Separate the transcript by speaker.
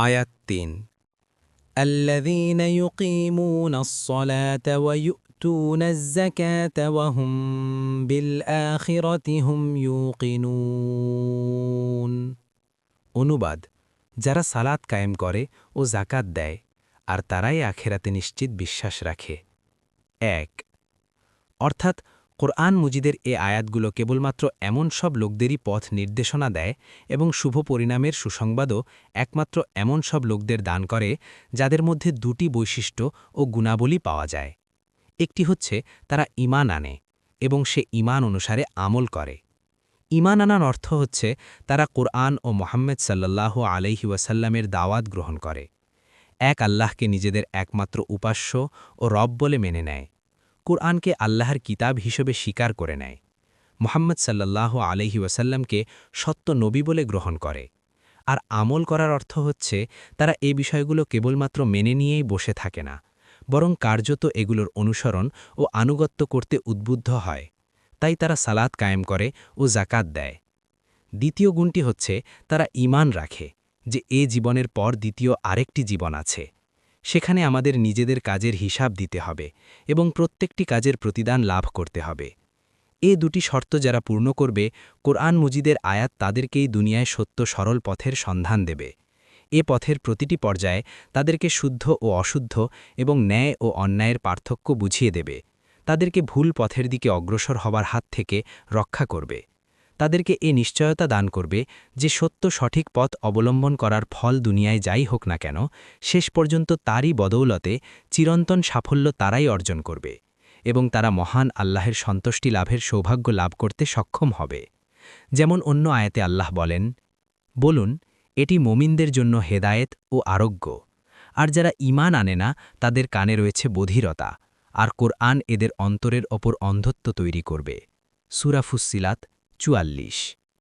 Speaker 1: আয়াত তিন
Speaker 2: الذين يقيمون الصلاة ويؤتون الزكاة وهم بالآخرة هم يوقنون
Speaker 1: অনুবাদ যারা সালাত কায়েম করে ও জাকাত দেয় আর তারাই আখেরাতে নিশ্চিত বিশ্বাস রাখে এক অর্থাৎ কোরআন মুজিদের এ আয়াতগুলো কেবলমাত্র এমন সব লোকদেরই পথ নির্দেশনা দেয় এবং শুভ পরিণামের সুসংবাদও একমাত্র এমন সব লোকদের দান করে যাদের মধ্যে দুটি বৈশিষ্ট্য ও গুণাবলী পাওয়া যায়। একটি হচ্ছে তারা ইমান আনে এবং সে ইমান অনুসারে আমল করে। ইমান আনার অর্থ হচ্ছে তারা কোরআন ও মোহাম্মদ সাল্লাল্লাহু আলাইহি ওয়াসাল্লামের দাওয়াত গ্রহণ করে। এক আল্লাহকে নিজেদের একমাত্র উপাস্য ও রব বলে মেনে নেয়। কোরআনকে আল্লাহর কিতাব হিসেবে স্বীকার করে নেয়। মোহাম্মদ সাল্লাল্লাহু আলহি ওয়াসাল্লামকে সত্য নবী বলে গ্রহণ করে। আর আমল করার অর্থ হচ্ছে, তারা এই বিষয়গুলো কেবলমাত্র মেনে নিয়েই বসে থাকে না, বরং কার্যত এগুলোর অনুসরণ ও আনুগত্য করতে উদ্বুদ্ধ হয়। তাই তারা সালাত কায়েম করে ও জাকাত দেয়। দ্বিতীয় গুণটি হচ্ছে, তারা ইমান রাখে, যে এ জীবনের পর দ্বিতীয় আরেকটি জীবন আছে। সেখানে আমাদের নিজেদের কাজের হিসাব দিতে হবে এবং প্রত্যেকটি কাজের প্রতিদান লাভ করতে হবে। এ দুটি শর্ত যারা পূর্ণ করবে, কোরআন মুজিদের আয়াত তাদেরকেই দুনিয়ায় সত্য সরল পথের সন্ধান দেবে। এ পথের প্রতিটি পর্যায়ে তাদেরকে শুদ্ধ ও অশুদ্ধ এবং ন্যায় ও অন্যায়ের পার্থক্য বুঝিয়ে দেবে। তাদেরকে ভুল পথের দিকে অগ্রসর হবার হাত থেকে রক্ষা করবে। তাদেরকে এ নিশ্চয়তা দান করবে যে সত্য সঠিক পথ অবলম্বন করার ফল দুনিয়ায় যাই হোক না কেন, শেষ পর্যন্ত তারই বদৌলতে চিরন্তন সাফল্য তারাই অর্জন করবে এবং তারা মহান আল্লাহের সন্তুষ্টি লাভের সৌভাগ্য লাভ করতে সক্ষম হবে। যেমন অন্য আয়াতে আল্লাহ বলেন, বলুন, এটি মোমিনদের জন্য হেদায়েত ও আরোগ্য। আর যারা ইমান আনে না, তাদের কানে রয়েছে বধিরতা। আর কোরআন এদের অন্তরের ওপর অন্ধত্ব তৈরি করবে। সুরাফুসিলাত চুয়াল্লিশ।